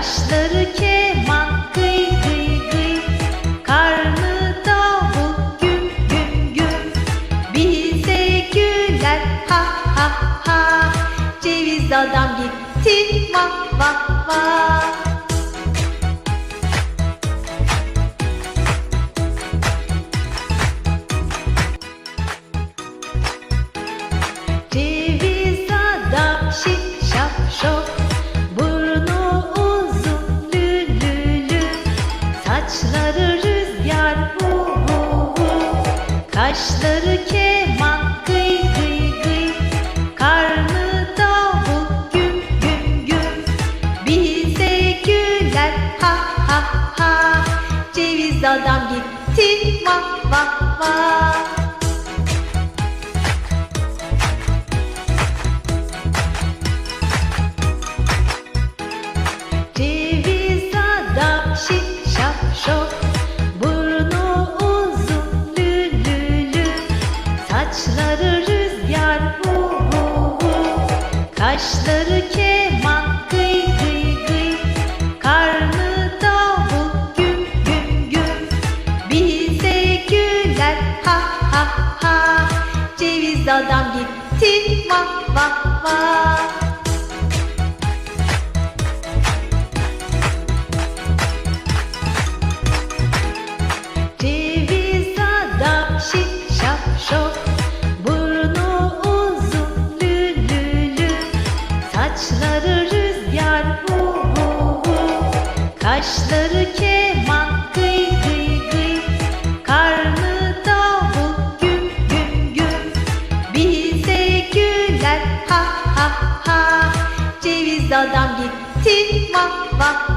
Kaşları keman gıy gıy gıy. Karnı davul güm güm güm. Bize güler ha ha ha. Ceviz adam gitti vah vah vah Saçları rüzgar hu hu hu. Kaşları keman gıy gıy gıy. Karnı davul güm güm güm. Bize güler ha ha ha. Ceviz adam gitti vah vah vah Saçları rüzgar hu hu hu Kaşları keman gıy gıy gıy. Karnı davul güm güm güm. Bize güler ha ha ha. Ceviz adam gitti vah vah vah. Ceviz adam şip Saçları rüzgar hu hu hu Kaşları keman gıy gıy gıy. Karnı davul güm güm güm. Bize güler ha ha ha. Ceviz adam gitti vah vah